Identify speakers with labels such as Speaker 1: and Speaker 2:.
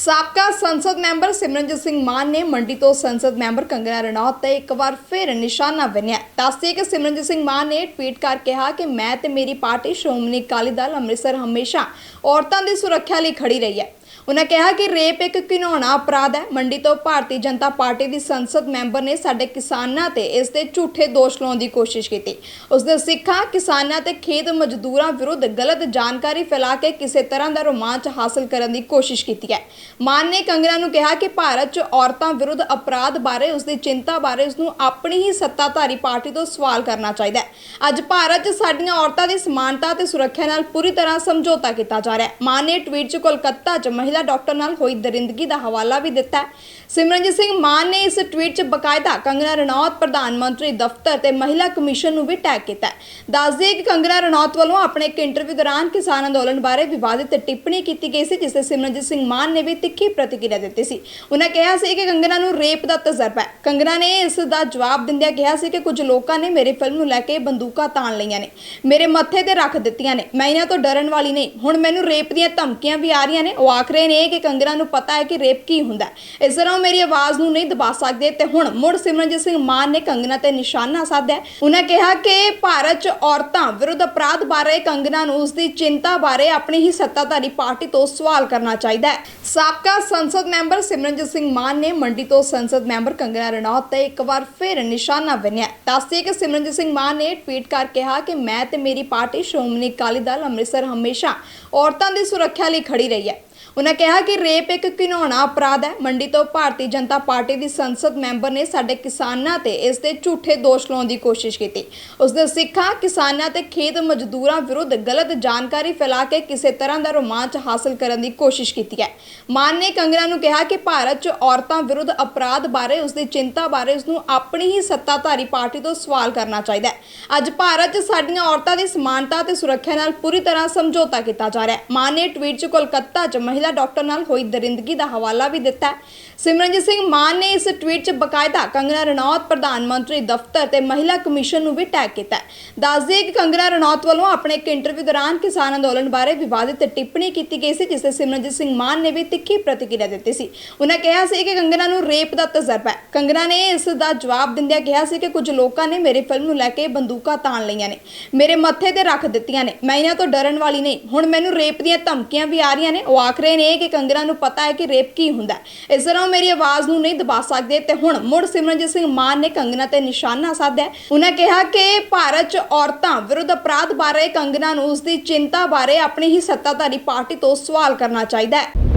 Speaker 1: ਸਾਬਕਾ ਸੰਸਦ ਮੈਂਬਰ ਸਿਮਰਨਜੀਤ ਸਿੰਘ ਮਾਨ ਨੇ ਮੰਡੀ ਤੋਂ ਸੰਸਦ ਮੈਂਬਰ ਕੰਗਨਾ ਰਣੌਤ ਤੇ ਇੱਕ ਵਾਰ ਫਿਰ ਨਿਸ਼ਾਨਾ ਬੰਨਿਆ। ਦੱਸਦੇ ਕਿ ਸਿਮਰਨਜੀਤ ਸਿੰਘ ਮਾਨ ਨੇ ਟਵੀਟ ਕਰ ਕਿਹਾ ਕਿ ਮੈਂ ਤੇ ਮੇਰੀ ਪਾਰਟੀ ਸ਼੍ਰੋਮਣੀ ਅਕਾਲੀ ਦਲ ਅੰਮ੍ਰਿਤਸਰ ਹਮੇਸ਼ਾ ਔਰਤਾਂ ਦੀ ਸੁਰੱਖਿਆ ਲਈ ਖੜੀ ਰਹੀ ਹੈ। ਉਹਨਾਂ ਕਿਹਾ ਕਿ ਰੇਪ ਇੱਕ ਘਿਨੌਣਾ ਅਪਰਾਧ ਹੈ। ਮੰਡੀ ਤੋਂ ਭਾਰਤੀ ਜਨਤਾ ਪਾਰਟੀ ਦੀ ਸੰਸਦ ਮੈਂਬਰ ਨੇ ਸਾਡੇ ਕਿਸਾਨਾਂ ਤੇ ਇਸ ਦੇ ਝੂਠੇ ਦੋਸ਼ ਲਾਉਣ ਦੀ ਕੋਸ਼ਿਸ਼ ਕੀਤੀ। ਉਸਦੇ ਸਿੱਖਾਂ, ਕਿਸਾਨਾਂ ਤੇ ਖੇਤ ਮਜ਼ਦੂਰਾਂ ਵਿਰੁੱਧ ਗਲਤ ਜਾਣਕਾਰੀ ਫੈਲਾ ਕੇ ਕਿਸੇ ਤਰ੍ਹਾਂ ਦਾ ਰੋਮਾਂਚ ਹਾਸਲ ਕਰਨ ਦੀ ਕੋਸ਼ਿਸ਼ ਕੀਤੀ ਹੈ। ਮਾਨ ਨੇ ਕੰਗਨਾ ਨੂੰ ਕਿਹਾ ਕਿ ਭਾਰਤ 'ਚ ਔਰਤਾਂ ਵਿਰੁੱਧ ਅਪਰਾਧ ਬਾਰੇ ਉਸਦੀ ਚਿੰਤਾ ਬਾਰੇ ਉਸਨੂੰ ਆਪਣੀ ਹੀ ਸੱਤਾਧਾਰੀ ਪਾਰਟੀ ਤੋਂ ਸਵਾਲ ਕਰਨਾ ਚਾਹੀਦਾ ਹੈ। ਅੱਜ ਭਾਰਤ 'ਚ ਸਾਡੀਆਂ ਔਰਤਾਂ ਦੀ ਸਮਾਨਤਾ ਤੇ ਸੁਰੱਖਿਆ ਨਾਲ ਪੂਰੀ ਤਰ੍ਹਾਂ ਸਮਝੌਤਾ ਕੀਤਾ ਜਾ ਰਿਹਾ ਹੈ। ਮਾਨ ਨੇ ਟਵੀਟ 'ਚ ਕੋਲਕਾਤਾ 'ਚ ਮਹਿਲਾ ਡਾਕਟਰ ਨਾਲ ਹੋਈ ਦਰਿੰਦਗੀ ਦਾ ਹਵਾਲਾ ਵੀ ਦਿੱਤਾ ਸਿਮਰਨਜੀਤ ਸਿੰਘ ਮਾਨ ਨੇ ਇਸ ਟਵੀਟ 'ਚ ਬਕਾਇਦਾ ਕੰਗਨਾ ਰਣੌਤ ਪ੍ਰਧਾਨ ਮੰਤਰੀ ਦਫ਼ਤਰ ਤੇ ਮਹਿਲਾ ਕਮਿਸ਼ਨ ਨੂੰ ਵੀ ਟੈਗ ਕੀਤਾ ਹੈ। ਦੱਸਦੇ ਕਿ ਕੰਗਨਾ ਰਣੌਤ ਵੱਲੋਂ ਆਪਣੇ ਇੱਕ ਇੰਟਰਵਿਊ ਦੌਰਾਨ ਕਿਸਾਨ ਅੰਦੋਲਨ ਬਾਰੇ ਵਿਵਾਦਿਤ ਟਿੱਪਣੀ ਕੀਤੀ ਗਈ ਸੀ, ਜਿਸ ਤੇ ਸਿਮਰਨਜੀਤ ਸਿੰਘ ਮਾਨ ਨੇ ਵੀ ਤਿੱਖੀ ਪ੍ਰਤੀਕਿਰਿਆ ਦਿੱਤੀ ਸੀ। ਉਹਨਾਂ ਕਿਹਾ ਸੀ ਕਿ ਕੰਗਨਾ ਨੂੰ ਰੇਪ ਦਾ ਤਜਰਬਾ ਹੈ। ਕੰਗਨਾ ਨੇ ਇਸ ਦਾ ਜਵਾਬ ਦਿੰਦਿਆਂ ਕਿਹਾ ਸੀ ਕਿ ਕੁਝ ਲੋਕਾਂ ਨੇ ਮੇਰੀ ਫਿਲਮ ਨੂੰ ਲੈ ਕੇ ਬੰਦੂਕਾਂ ਤਾਣ ਲਈਆਂ ਨੇ, ਮੇਰੇ ਮੱਥੇ ਤੇ ਰੱਖ ਦਿੱਤੀਆਂ ਨੇ। ਮੈਂ ਇਹਨਾਂ ਤੋਂ ਡਰਨ ਵਾਲੀ ਨਹੀਂ। ਹੁਣ ਮੈਨੂੰ ਰੇਪ ਦੀਆਂ ਧਮਕੀਆਂ ਵੀ ਆ ਰਹੀਆਂ ਨੇ, ਉਹ ਆਖ ਰਹੇ ਨੇ ਕਿ ਕੰਗਨਾ ਨੂੰ ਪਤਾ ਹੈ ਕਿ ਰੇਪ ਕੀ ਹੁੰਦਾ ਹੈ। ਇਸ ਤਰ੍ਹਾਂ ਉਹ ਮੇਰੀ ਆਵਾਜ਼ ਨੂੰ ਨਹੀਂ ਦਬਾ ਸਕਦੇ ਤੇ ਹੁਣ ਮੁੜ ਸਿਮਰਨਜੀਤ ਸਿੰਘ ਮਾਨ ਨੇ ਕੰਗਨਾ ਤੇ ਨਿਸ਼ਾਨਾ ਸਾਧਿਆ ਉਹਨਾਂ ਕਿਹਾ ਕਿ ਭਾਰਤ 'ਚ ਔਰਤਾਂ ਵਿਰੁੱਧ ਅਪਰਾਧ ਬਾਰੇ ਕੰਗਨਾ ਨੂੰ ਉਸ ਦੀ ਚਿੰਤਾ ਬਾਰੇ ਆਪਣੀ ਹੀ ਸੱਤਾਧਾਰੀ ਪਾਰਟੀ ਤੋਂ ਸਵਾਲ ਕਰਨਾ ਚਾਹੀਦਾ ਹੈ। ਸਾਬਕਾ ਸੰਸਦ ਮੈਂਬਰ ਸਿਮਰਨਜੀਤ ਸਿੰਘ ਮਾਨ ਨੇ ਮੰਡੀ ਤੋਂ ਸੰਸਦ ਮੈਂਬਰ ਕੰਗਨਾ ਰਣੌਤ ਤੇ ਇੱਕ ਵਾਰ ਫਿਰ ਨਿਸ਼ਾਨਾ ਬੰਨਿਆ ਦੱਸਦੇ ਕਿ ਸਿਮਰਨਜੀਤ ਸਿੰਘ ਮਾਨ ਨੇ ਟਵੀਟ ਕਰ ਕਿਹਾ ਕਿ ਮੈਂ ਤੇ ਮੇਰੀ ਪਾਰਟੀ ਸ਼੍ਰੋਮਣੀ ਅਕਾਲੀ ਦਲ ਅੰਮ੍ਰਿਤਸਰ ਹਮੇਸ਼ਾ ਔਰਤਾਂ ਦੀ ਸੁਰੱਖਿਆ ਲਈ ਖੜੀ ਰਹੀ ਹੈ। ਉਹਨਾਂ ਕਿਹਾ ਕਿ ਰੇਪ ਇੱਕ ਘਿਨੌਣਾ ਅਪਰਾਧ ਹੈ। ਮੰਡੀ ਤੋਂ ਭਾਰਤੀ ਜਨਤਾ ਪਾਰਟੀ ਦੀ ਸੰਸਦ ਮੈਂਬਰ ਨੇ ਸਾਡੇ ਕਿਸਾਨਾਂ ਤੇ ਇਸ ਦੇ ਝੂਠੇ ਦੋਸ਼ ਲਾਉਣ ਦੀ ਕੋਸ਼ਿਸ਼ ਕੀਤੀ। ਉਸਦੇ ਸਿੱਖਾਂ, ਕਿਸਾਨਾਂ ਤੇ ਖੇਤ ਮਜ਼ਦੂਰਾਂ ਵਿਰੁੱਧ ਗਲਤ ਜਾਣਕਾਰੀ ਫੈਲਾ ਕੇ ਕਿਸੇ ਤਰ੍ਹਾਂ ਦਾ ਰੋਮਾਂਚ ਹਾਸਲ ਕਰਨ ਦੀ ਕੋਸ਼ਿਸ਼ ਕੀਤੀ ਹੈ। ਮਾਨ ਨੇ ਕੰਗਨਾ ਨੂੰ ਕਿਹਾ ਕਿ ਭਾਰਤ 'ਚ ਔਰਤਾਂ ਵਿਰੁੱਧ ਅਪਰਾਧ ਬਾਰੇ ਉਸਦੀ ਚਿੰਤਾ ਬਾਰੇ ਉਸਨੂੰ ਆਪਣੀ ਹੀ ਸੱਤਾਧਾਰੀ ਪਾਰਟੀ ਤੋਂ ਸਵਾਲ ਕਰਨਾ ਚਾਹੀਦਾ ਹੈ। ਅੱਜ ਭਾਰਤ 'ਚ ਸਾਡੀਆਂ ਔਰਤਾਂ ਦੀ ਸਮਾਨਤਾ ਤੇ ਸੁਰੱਖਿਆ ਨਾਲ ਪੂਰੀ ਤਰ੍ਹਾਂ ਸਮਝੌਤਾ ਕੀਤਾ ਜਾ ਰਿਹਾ ਹੈ। ਮਾਨ ਨੇ ਟਵੀਟ 'ਚ ਕੋਲਕਾਤਾ 'ਚ ਮਹਿਲਾ ਡਾਕਟਰ ਨਾਲ ਹੋਈ ਦਰਿੰਦਗੀ ਦਾ ਹਵਾਲਾ ਵੀ ਦਿੱਤਾ ਸਿਮਰਨਜੀਤ ਸਿੰਘ ਮਾਨ ਨੇ ਇਸ ਟਵੀਟ 'ਚ ਬਕਾਇਦਾ ਕੰਗਨਾ ਰਣੌਤ ਪ੍ਰਧਾਨ ਮੰਤਰੀ ਦਫ਼ਤਰ ਤੇ ਮਹਿਲਾ ਕਮਿਸ਼ਨ ਨੂੰ ਵੀ ਟੈਗ ਕੀਤਾ ਹੈ। ਦੱਸਦੇ ਕਿ ਕੰਗਨਾ ਰਣੌਤ ਵੱਲੋਂ ਆਪਣੇ ਇੱਕ ਇੰਟਰਵਿਊ ਦੌਰਾਨ ਕਿਸਾਨ ਅੰਦੋਲਨ ਬਾਰੇ ਵਿਵਾਦਿਤ ਟਿੱਪਣੀ ਕੀਤੀ ਗਈ ਸੀ, ਜਿਸ ਤੇ ਸਿਮਰਨਜੀਤ ਸਿੰਘ ਮਾਨ ਨੇ ਵੀ ਤਿੱਖੀ ਪ੍ਰਤੀਕਿਰਿਆ ਦਿੱਤੀ ਸੀ। ਉਹਨਾਂ ਕਿਹਾ ਸੀ ਕਿ ਕੰਗਨਾ ਨੂੰ ਰੇਪ ਦਾ ਤਜਰਬਾ ਹੈ। ਕੰਗਨਾ ਨੇ ਇਸ ਦਾ ਜਵਾਬ ਦਿੰਦਿਆਂ ਕਿਹਾ ਸੀ ਕਿ ਕੁਝ ਲੋਕਾਂ ਨੇ ਮੇਰੀ ਫਿਲਮ ਨੂੰ ਲੈ ਕੇ ਬੰਦੂਕਾਂ ਤਾਣ ਲਈਆਂ ਨੇ, ਮੇਰੇ ਮੱਥੇ ਤੇ ਰੱਖ ਦਿੱਤੀਆਂ ਨੇ। ਮੈਂ ਇਹਨਾਂ ਤੋਂ ਡਰਨ ਵਾਲੀ ਨਹੀਂ। ਹੁਣ ਮੈਨੂੰ ਰੇਪ ਦੀਆਂ ਧਮਕੀਆਂ ਵੀ ਆ ਰਹੀਆਂ ਨੇ, ਉਹ ਆਖ ਰਹੇ ਨੇ ਕਿ ਕੰਗਨਾ ਨੂੰ ਪਤਾ ਹੈ ਕਿ ਰੇਪ ਕੀ ਹੁੰਦਾ ਹੈ। ਇਸ ਤਰ੍ਹਾਂ ਉਹ ਮੇਰੀ ਆਵਾਜ਼ ਨੂੰ ਨਹੀਂ ਦਬਾ ਸਕਦੇ ਤੇ ਹੁਣ ਮੁੜ ਸਿਮਰਨਜੀਤ ਸਿੰਘ ਮਾਨ ਨੇ ਕੰਗਨਾ ਤੇ ਨਿਸ਼ਾਨਾ ਸਾਧਿਆ ਉਹਨਾਂ ਕਿਹਾ ਕਿ ਭਾਰਤ 'ਚ ਔਰਤਾਂ ਵਿਰੁੱਧ ਅਪਰਾਧ ਬਾਰੇ ਕੰਗਨਾ ਨੂੰ ਉਸ ਦੀ ਚਿੰਤਾ ਬਾਰੇ ਆਪਣੀ ਹੀ ਸੱਤਾਧਾਰੀ ਪਾਰਟੀ ਤੋਂ ਸਵਾਲ ਕਰਨਾ ਚਾਹੀਦਾ ਹੈ।